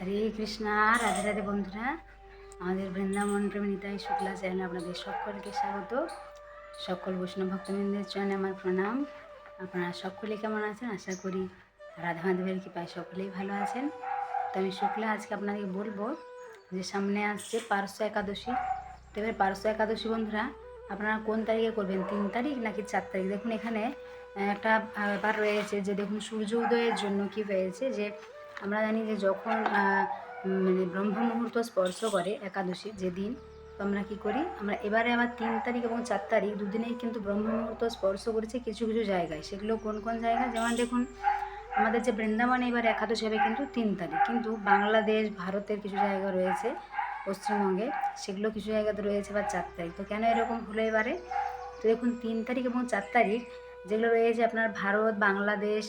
হরে কৃষ্ণা, রাধে রাধে বন্ধুরা। আমাদের বৃন্দাবন প্রেমী নিতাই শুক্লা চ্যানেলে আপনাদের সকলকে স্বাগত। সকল বৈষ্ণব ভক্তবৃন্দের চরণে আমার প্রণাম। আপনারা সকলে কেমন আছেন? আশা করি রাধা মাধবের কৃপায় সকলেই ভালো আছেন। তো আমি শুক্লা, আজকে আপনাদেরকে বলব যে সামনে আসছে পার্শ্ব একাদশী। তো এবার পার্শ্ব একাদশী বন্ধুরা, আপনারা কোন তারিখে করবেন? তিন তারিখ নাকি চার তারিখ? দেখুন এখানে একটা ব্যাপার রয়েছে যে দেখুন সূর্য উদয়ের জন্য কি হয়েছে যে আমরা জানি যে যখন মানে ব্রহ্ম মুহূর্ত স্পর্শ করে একাদশী যেদিন, তো আমরা কী করি? আমরা এবারে আবার তিন তারিখ এবং চার তারিখ দুদিনেই কিন্তু ব্রহ্ম মুহূর্ত স্পর্শ করেছে কিছু কিছু জায়গায়। সেগুলো কোন কোন জায়গায় যেমন দেখুন, আমাদের যে বৃন্দাবনে এবার একাদশী হবে কিন্তু তিন তারিখ। কিন্তু বাংলাদেশ, ভারতের কিছু জায়গা রয়েছে, পশ্চিমবঙ্গে, সেগুলো কিছু জায়গাতে রয়েছে বা চার তারিখ। তো কেন এরকম হলো এবারে? তো দেখুন, তিন তারিখ এবং চার তারিখ যেগুলো রয়েছে আপনার ভারত, বাংলাদেশ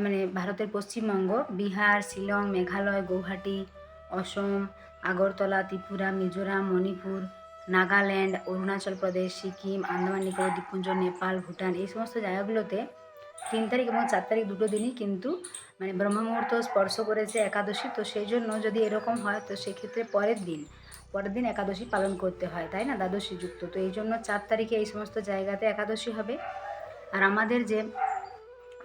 মানে ভারতের পশ্চিমবঙ্গ, বিহার, শিলং, মেঘালয়, গৌহাটি, অসম, আগরতলা, ত্রিপুরা, মিজোরাম, মণিপুর, নাগাল্যান্ড, অরুণাচল প্রদেশ, সিকিম, আন্দামান নিকোবর, দ্বীপপুঞ্জ, নেপাল, ভুটান এই সমস্ত জায়গাগুলোতে তিন তারিখ এবং চার তারিখ দুটো দিনই কিন্তু মানে ব্রহ্ম মুহূর্ত স্পর্শ করেছে একাদশী। তো সেই জন্য যদি এরকম হয়, তো সেক্ষেত্রে পরের দিন পরের দিন একাদশী পালন করতে হয়, তাই না? দ্বাদশী যুক্ত তো এই জন্য চার তারিখে এই সমস্ত জায়গাতে একাদশী হবে। আর আমাদের যে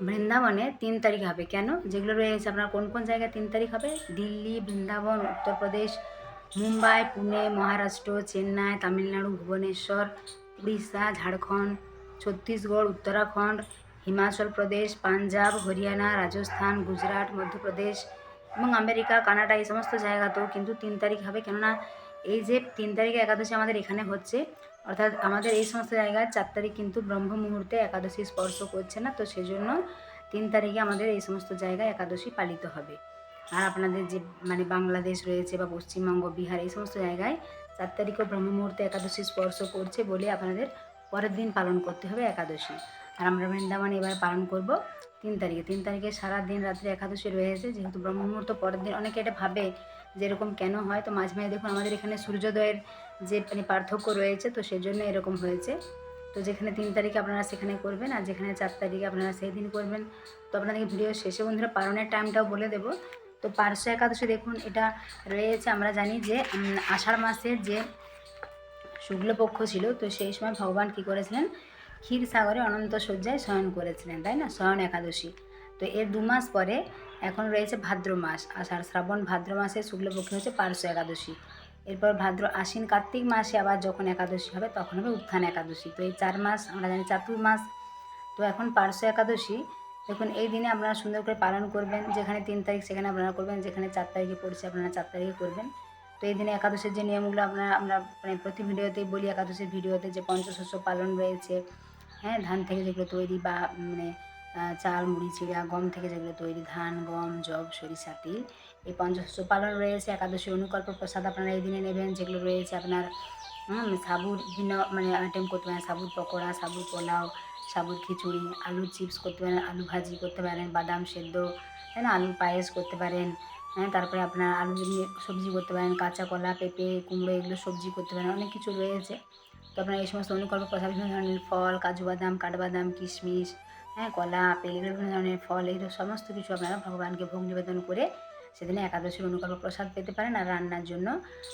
বৃন্দাবনে তিন তারিখ হবে। কেন? যেগুলো রয়েছে, আপনার কোন কোন জায়গায় তিন তারিখ হবে? দিল্লি, বৃন্দাবন উত্তরপ্রদেশ মুম্বাই, পুনে, মহারাষ্ট্র, চেন্নাই, তামিলনাড়ু, ভুবনেশ্বর, উড়িষ্যা, ঝাড়খণ্ড, ছত্তিশগড়, উত্তরাখণ্ড, হিমাচল প্রদেশ, পাঞ্জাব, হরিয়ানা, রাজস্থান, গুজরাট, মধ্যপ্রদেশ এবং আমেরিকা, কানাডা, এই সমস্ত জায়গাতেও কিন্তু তিন তারিখ হবে। কেননা, এই যে তিন তারিখে একাদশী আমাদের এখানে হচ্ছে অর্থাৎ আমাদের এই সমস্ত জায়গায় চার তারিখ কিন্তু ব্রহ্ম মুহূর্তে একাদশী স্পর্শ করছে না, তো সেজন্য তিন তারিখে আমাদের এই সমস্ত জায়গায় একাদশী পালিত হবে। আর আপনাদের যে মানে বাংলাদেশ রয়েছে বা পশ্চিমবঙ্গ, বিহার, এই সমস্ত জায়গায় চার তারিখও ব্রহ্ম মুহূর্তে একাদশী স্পর্শ করছে বলে আপনাদের পরের দিন পালন করতে হবে একাদশী। আর আমরা বৃন্দাবন এবার পালন করব তিন তারিখে। তিন তারিখে সারা দিন রাত্রে একাদশী রয়েছে, যেহেতু ব্রহ্ম মুহূর্ত পরের দিন অনেকে এটা ভাবে যে এরকম কেন হয়, তো মাঝে মাঝে দেখুন আমাদের এখানে সূর্যোদয়ের যে মানে পার্থক্য রয়েছে, তো সেজন্য এরকম হয়েছে। তো যেখানে তিন তারিখে আপনারা সেখানে করবেন, আর যেখানে চার তারিখে আপনারা সেই দিন করবেন। তো আপনাদেরকে ভিডিও শেষে বন্ধুরা পালনের টাইমটাও বলে দেবো। তো পার্শ্ব একাদশী দেখুন, এটা রয়েছে, আমরা জানি যে আষাঢ় মাসের যে শুক্লপক্ষ ছিল, তো সেই সময় ভগবান কী করেছিলেন? ক্ষীর সাগরে অনন্ত শয্যায় শয়ন করেছিলেন, তাই না? শয়ন একাদশী। তো এর দু মাস পরে এখন রয়েছে ভাদ্র মাস, আষাঢ়, শ্রাবণ, ভাদ্র মাসে শুক্লপক্ষ হচ্ছে পার্শ্ব একাদশী। এরপর ভাদ্র আশ্বিন কার্তিক মাসে আবার যখন একাদশী হবে, তখন হবে উত্থান একাদশী। তো এই চার মাস, আমরা জানি চাতুর্মাস তো এখন পার্শ্ব একাদশী। দেখুন, এই দিনে আপনারা সুন্দর করে পালন করবেন। যেখানে তিন তারিখ, সেখানে আপনারা করবেন। যেখানে চার তারিখে পড়ছে, আপনারা চার তারিখে করবেন। তো এই দিনে একাদশের যে নিয়মগুলো আপনারা, আমরা মানে প্রতি ভিডিওতেই বলি, একাদশের ভিডিওতে যে পঞ্চশস্য পালন রয়েছে হ্যাঁ ধান থেকে যেগুলো তৈরি বা মানে চাল, মুড়ি, চিড়া, গম থেকে যেগুলো তৈরি, ধান, গম জব সরিষা, তিল এই পঞ্চশস্য পালন রয়েছে একাদশী অনুকল্প প্রসাদ আপনারা এই দিনে নেবেন যেগুলো রয়েছে আপনার হুম, সাবুর বিভিন্ন মানে আইটেম করতে পারেন সাবুর পকোড়া সাবুর পোলাও সাবুর খিচুড়ি আলুর চিপস করতে পারেন আলু ভাজি করতে পারেন বাদাম সেদ্ধ তাই না? আলুর পায়েস করতে পারেন হ্যাঁ তারপরে আপনার আলু সবজি করতে পারেন কাঁচা কলা পেঁপে কুমড়ো এগুলো সবজি করতে পারেন অনেক কিছু রয়েছে। তো আপনার এই সমস্ত অনুকল্প প্রসাদ বিভিন্ন ধরনের ফল কাজু বাদাম কাঠবাদাম কিশমিশ হ্যাঁ কলা আপেল এগুলো বিভিন্ন ধরনের ফল এগুলো সমস্ত কিছু আপনারা ভগবানকে ভোগ নিবেদন করে সেদিনে একাদশীর অনুকল্প প্রসাদ পেতে পারেন আর রান্নার জন্য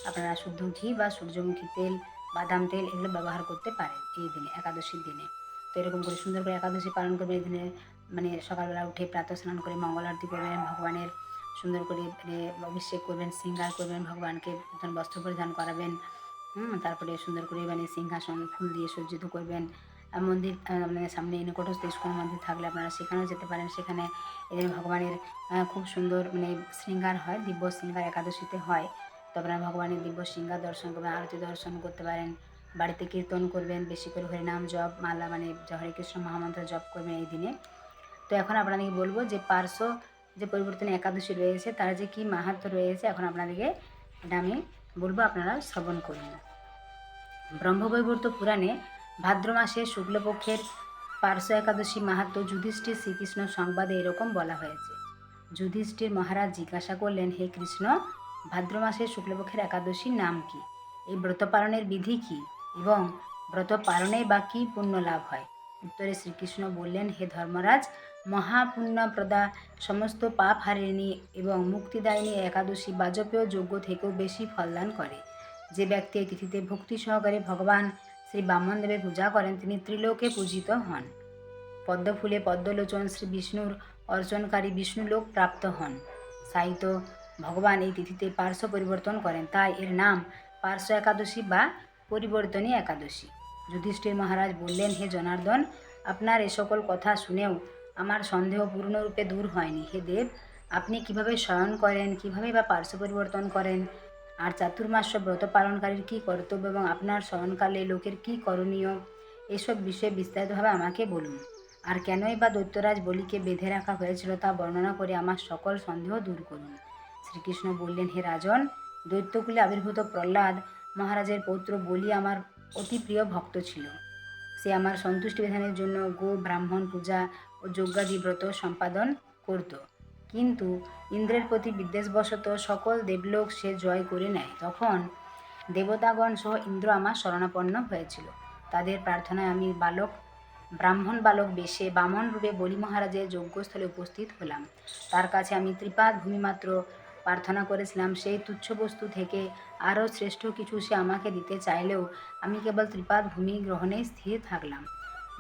আপনারা শুদ্ধ ঘি বা সূর্যমুখী তেল, বাদাম তেল এগুলো ব্যবহার করতে পারেন এই দিনে, একাদশীর দিনে। তো এরকম করে সুন্দর করে একাদশী পালন করবেন এই দিনে মানে সকালবেলা উঠে প্রাতঃ স্নান করে মঙ্গল আরতি করবেন, ভগবানের সুন্দর করে মানে অভিষেক করবেন শৃঙ্গার করবেন, ভগবানকে নতুন বস্ত্র পরিধান করাবেন, হুম, তারপরে সুন্দর করে মানে সিংহাসন, ফুল দিয়ে সজ্জিত করবেন মন্দির আহ, মানে সামনে নিকটস্থ ইস্কন মন্দির থাকলে আপনারা সেখানেও যেতে পারেন। সেখানে এদের ভগবানের খুব সুন্দর মানে শৃঙ্গার হয় দিব্য শৃঙ্গার একাদশীতে হয়। তো আপনারা ভগবানের দিব্য শৃঙ্গার দর্শন করবেন আরতি দর্শন করতে পারেন বাড়িতে কীর্তন করবেন বেশি করে হরিনাম জপ মালা মানে হরে কৃষ্ণ মহামন্ত্র জপ করবেন এই দিনে। তো এখন আপনাদেরকে বলব যে পার্শ্ব যে পরিবর্তন একাদশী রয়েছে তার যে কী মাহাত্ম রয়েছে এখন আপনাদেরকে এটা আমি বলব আপনারা শ্রবণ করুন। ব্রহ্মবৈবর্ত পুরাণে ভাদ্র মাসে শুক্লপক্ষের পার্শ্ব একাদশী মাহাত্ম যুধিষ্ঠির শ্রীকৃষ্ণ সংবাদে এরকম বলা হয়েছে। যুধিষ্ঠির মহারাজ জিজ্ঞাসা করলেন, হে কৃষ্ণ, ভাদ্র মাসের শুক্লপক্ষের একাদশীর নাম কি? এই ব্রত পালনের বিধি কি? এবং ব্রত পালনে বা কী পুণ্য লাভ হয়? উত্তরে শ্রীকৃষ্ণ বললেন, হে ধর্মরাজ, মহাপুণ্যপ্রদা সমস্ত পাপ হারিণী এবং মুক্তিদায়িনী একাদশী বাজপেয় যোগ্য থেকেও বেশি ফলদান করে। যে ব্যক্তি এই তিথিতে ভক্তি সহকারে ভগবান শ্রী বামনদেবের পূজা করেন, তিনি ত্রিলোকে পূজিত হন। পদ্মফুলে পদ্মলোচন শ্রী বিষ্ণুর অর্চনকারী বিষ্ণুলোক প্রাপ্ত হন। সাহিত্য ভগবান এই তিথিতে পার্শ্ব পরিবর্তন করেন। তাই এর নাম পার্শ্ব একাদশী বা পরিবর্তনী একাদশী। যুধিষ্ঠির মহারাজ বললেন, হে জনার্দন, আপনার এ সকল কথা শুনেও আমার সন্দেহ পূর্ণরূপে দূর হয়নি। হে দেব, আপনি কীভাবে শয়ন করেন, কীভাবে বা পার্শ্ব পরিবর্তন করেন? আর চাতুর্মাস্য ব্রত পালনকারীর কী কর্তব্য এবং আপনার স্মরণকালে লোকের কী করণীয়? এসব বিষয়ে বিস্তারিতভাবে আমাকে বলুন। আর কেনই বা দৈত্যরাজ বলিকে বেঁধে রাখা হয়েছিল তা বর্ণনা করে আমার সকল সন্দেহ দূর করুন। শ্রীকৃষ্ণ বললেন, হে রাজন, দৈত্যকুলে আবির্ভূত প্রহ্লাদ মহারাজের পৌত্র বলি আমার অতি প্রিয় ভক্ত ছিল। সে আমার সন্তুষ্টি বিধানের জন্য গো ব্রাহ্মণ পূজা ও যজ্ঞাদি ব্রত সম্পাদন করত। কিন্তু ইন্দ্রের প্রতি বিদ্বেষবশত সকল দেবলোক সে জয় করে নেয়। তখন দেবতাগণ সহ ইন্দ্র আমার শরণাপন্ন হয়েছিল। তাদের প্রার্থনায় আমি বালক, ব্রাহ্মণ বালক বেশে বামন রূপে বলি মহারাজের যজ্ঞস্থলে উপস্থিত হলাম। তার কাছে আমি ত্রিপাদ ভূমিমাত্র প্রার্থনা করেছিলাম। সেই তুচ্ছ বস্তু থেকে আরও শ্রেষ্ঠ কিছু সে আমাকে দিতে চাইলেও আমি কেবল ত্রিপাদ ভূমি গ্রহণেই স্থির থাকলাম।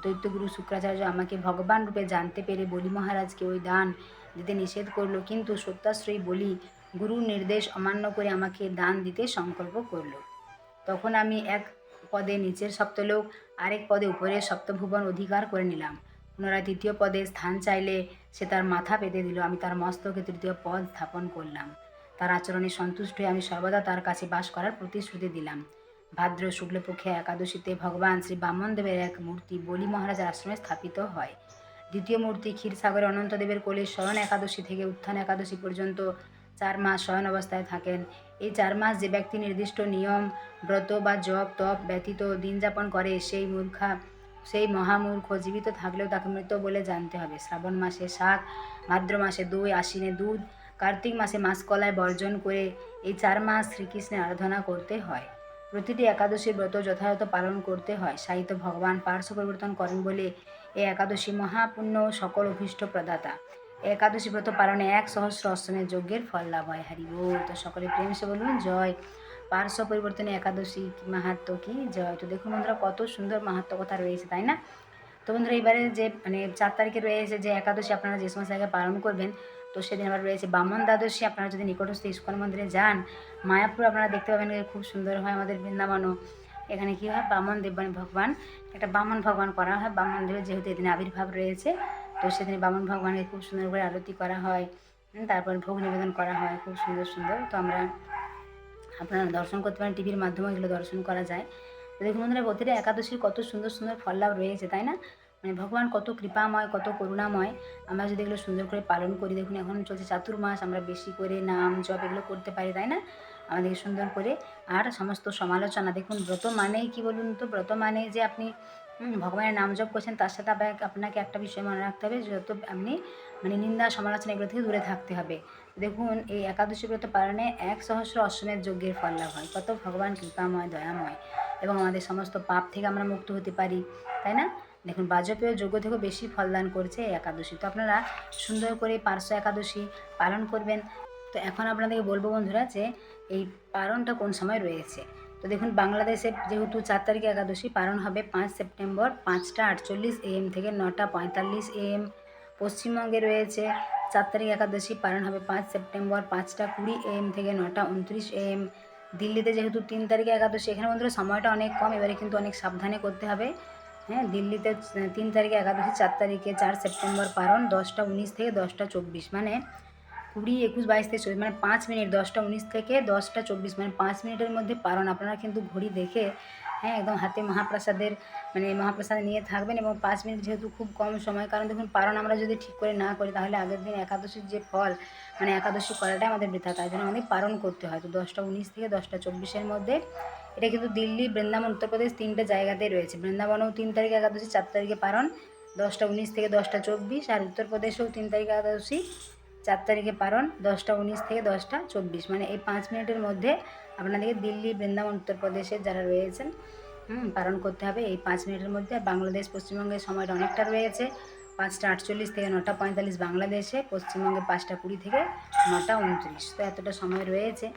দৈত্যগুরু শুক্রাচার্য আমাকে ভগবান রূপে জানতে পেরে বলি মহারাজকে ওই দান দিতে নিষেধ করল। কিন্তু সত্যাশ্রয়ী বলি, গুরুর নির্দেশ অমান্য করে আমাকে দান দিতে সংকল্প করল। তখন আমি এক পদে নিচের সপ্তলোক, আরেক পদে উপরের সপ্তভুবন অধিকার করে নিলাম। পুনরায় তৃতীয় পদে স্থান চাইলে সে তার মাথা পেতে দিল। আমি তার মস্তকে তৃতীয় পদ স্থাপন করলাম। তার আচরণে সন্তুষ্ট হয়ে আমি সর্বদা তার কাছে বাস করার প্রতিশ্রুতি দিলাম। ভাদ্র শুক্লপক্ষে একাদশীতে ভগবান শ্রী বামনদেবের এক মূর্তি বলি মহারাজার আশ্রমে স্থাপিত হয়। দ্বিতীয় মূর্তি ক্ষীরসাগরে অনন্তদেবের কোলে শয়ন একাদশী থেকে উত্থান একাদশী পর্যন্ত চার মাস শয়ন অবস্থায় থাকেন। এই চার মাস যে ব্যক্তি নির্দিষ্ট নিয়ম, ব্রত বা জপ, তপ ব্যতীত দিন যাপন করে, সেই মূর্খা, সেই মহামূর্খ জীবিত থাকলেও তাকে মৃত বলে জানতে হবে। শ্রাবণ মাসে শাক, ভাদ্র মাসে দই, আশ্বিনে দুধ, কার্তিক মাসে মাসকলায় বর্জন করে এই চার মাস শ্রীকৃষ্ণের আরাধনা করতে হয়। প্রতিটি একাদশী ব্রত যথাযথ পালন করতে হয়। সাহিত্য ভগবান পার্শ্ব পরিবর্তন করেন বলে এই একাদশী মহাপুণ্য সকল অভিষ্ট প্রদাতা। একাদশী ব্রত পালনে এক সহস্র অষ্টমের যজ্ঞের ফল লাভ হয়। হারি বল তো সকলে প্রেম সে বলুন, জয়। পার্শ্ব পরিবর্তনে একাদশী মাহাত্ম কি? জয়। তো দেখুন বন্ধুরা, কত সুন্দর মাহাত্ম কথা রয়েছে, তাই না? তো বন্ধুরা এবারে যে মানে চার তারিখে রয়েছে যে একাদশী, আপনারা যে সমস্ত জায়গায় পালন করবেন তো সেদিন আবার রয়েছে বামন দ্বাদশী, আপনারা যদি নিকটস্থ ইস্কন মন্দিরে যান, মায়াপুর আপনারা দেখতে পাবেন খুব সুন্দর হয় আমাদের বৃন্দাবনও। এখানে কী হয়? বামন দেব মানে ভগবান। একটা বামন ভগবান করা হয়। বামন দেবের যেহেতু এদিন আবির্ভাব রয়েছে, তো সেদিন বামন ভগবানকে খুব সুন্দর করে আরতি করা হয়। তারপর ভোগ নিবেদন করা হয়। খুব সুন্দর সুন্দর। তো আমরা আপনারা দর্শন করতে পারেন, টিভির মাধ্যমে এগুলো দর্শন করা যায়। তো দেখুন বন্ধুরা, প্রতিটা একাদশীর কত সুন্দর সুন্দর ফল লাভ রয়েছে, তাই না? মানে ভগবান কত কৃপাময়, কত করুণাময়। আমরা যদি এগুলো সুন্দর করে পালন করি, দেখুন এখন চলছে চাতুর্মাস, আমরা বেশি করে নাম জপ এগুলো করতে পারি, তাই না? আমাদেরকে সুন্দর করে। আর সমস্ত সমালোচনা, দেখুন ব্রত মানেই কি বলুন তো? ব্রত মানে যে আপনি ভগবানের নাম জপ করছেন, তার সাথে আবার আপনাকে একটা বিষয় মনে রাখতে হবে, যত আপনি মানে নিন্দা, সমালোচনা এগুলো থেকে দূরে থাকতে হবে। দেখুন, এই একাদশী ব্রত পালনে এক সহস্র অশ্বমেধ যজ্ঞের ফল লাভ হয়। কত ভগবান কৃপাময়, দয়াময়। এবং আমাদের সমস্ত পাপ থেকে আমরা মুক্ত হতে পারি, তাই না? দেখুন, বাজপেয় যজ্ঞ থেকেও বেশি ফলদান করছে এই একাদশী। তো আপনারা সুন্দর করে পার্শ্ব একাদশী পালন করবেন। তো এখন আপনাদেরকে বলব বন্ধুরা যে এই পালনটা কোন সময় রয়েছে? তো দেখুন, বাংলাদেশে যেহেতু চার তারিখে একাদশী পালন হবে পাঁচ সেপ্টেম্বর পাঁচটা আটচল্লিশ এএম থেকে নটা পঁয়তাল্লিশ এএম। পশ্চিমবঙ্গে রয়েছে চার তারিখ একাদশী পালন হবে পাঁচ সেপ্টেম্বর পাঁচটা কুড়ি এএম থেকে নটা উনত্রিশ এএম। দিল্লিতে যেহেতু তিন তারিখে একাদশী, এখানে বন্ধুরা সময়টা অনেক কম, এবারে কিন্তু অনেক সাবধানে করতে হবে। হ্যাঁ দিল্লিতে তিন তারিখে একাদশী, চার তারিখে চার সেপ্টেম্বর পালন, দশটা উনিশ থেকে দশটা চব্বিশ মানে কুড়ি, একুশ, বাইশ থেকে চব্বিশ মানে পাঁচ মিনিট, দশটা উনিশ থেকে দশটা চব্বিশ মানে পাঁচ মিনিটের মধ্যে পালন। আপনারা কিন্তু ঘড়ি দেখে হ্যাঁ একদম হাতে মহাপ্রসাদের মানে মহাপ্রসাদ নিয়ে থাকবেন এবং পাঁচ মিনিট যেহেতু খুব কম সময়, কারণ দেখুন পারণ আমরা যদি ঠিক করে না করি, তাহলে আগের দিন একাদশীর যে ফল মানে একাদশী করাটাই আমাদের বৃথা। তাই জন্য আমাদের পালন করতে হয়। তো দশটা উনিশ থেকে দশটা চব্বিশের মধ্যে, এটা কিন্তু দিল্লি, বৃন্দাবন, উত্তরপ্রদেশ তিনটে জায়গাতেই রয়েছে। বৃন্দাবনেও তিন তারিখে একাদশী, চার তারিখে পারণ, দশটা উনিশ থেকে দশটা চব্বিশ, আর উত্তরপ্রদেশেও তিন তারিখে একাদশী চার তারিখে পালন দশটা উনিশ থেকে দশটা চব্বিশ। মানে এই পাঁচ মিনিটের মধ্যে আপনাদেরকে দিল্লি, বৃন্দাবন উত্তরপ্রদেশের যারা রয়েছেন, হুম পালন করতে হবে। এই পাঁচ মিনিটের মধ্যে বাংলাদেশ, পশ্চিমবঙ্গের সময়টা অনেকটা রয়েছে। পাঁচটা আটচল্লিশ থেকে নটা পঁয়তাল্লিশ বাংলাদেশে, পশ্চিমবঙ্গে পাঁচটা কুড়ি থেকে নটা উনত্রিশ। তো এতটা সময় রয়েছে।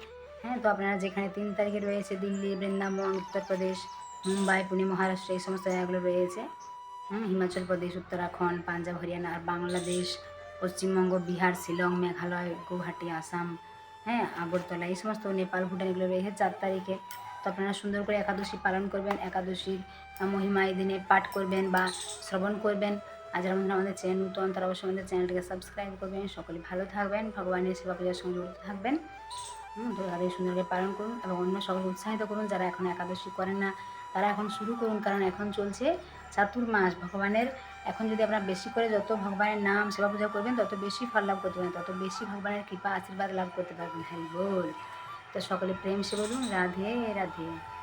হ্যাঁ তো আপনারা যেখানে তিন তারিখে রয়েছে, দিল্লি, বৃন্দাবন, উত্তরপ্রদেশ, মুম্বাই, পুনে, মহারাষ্ট্র, এই সমস্ত জায়গাগুলো রয়েছে। হুম, হিমাচল প্রদেশ, উত্তরাখণ্ড, পাঞ্জাব, হরিয়ানা, আর বাংলাদেশ পশ্চিমবঙ্গ, বিহার, শিলং, মেঘালয়, গুয়াহাটি, আসাম হ্যাঁ আগরতলা, এই সমস্ত নেপাল, ভুটান এগুলো রয়েছে চার তারিখে। তো আপনারা সুন্দর করে একাদশী পালন করবেন, একাদশীর মহিমা এই দিনে পাঠ করবেন বা শ্রবণ করবেন। আর যারা আমাদের চ্যানেল নতুন, তারা অবশ্যই আমাদের চ্যানেলটিকে সাবস্ক্রাইব করবেন। সকলে ভালো থাকবেন, ভগবানের সেবা পূজার সঙ্গে থাকবেন। তাদের সুন্দর করে পালন করুন এবং অন্য সকলকে উৎসাহিত করুন যারা এখন একাদশী করেন না। তারা এখন শুরু করুন, কারণ এখন চলছে চাতুর্মাস, ভগবানের এখন যদি আপনারা বেশি করে যত ভগবানের নাম সেবা পূজা করবেন, তত বেশি ফল লাভ করতে পারবেন, তত বেশি ভগবানের কৃপা আশীর্বাদ লাভ করতে পারবেন। হ্যাঁ বল। তো সকলে প্রেম সে বলুন, রাধে রাধে।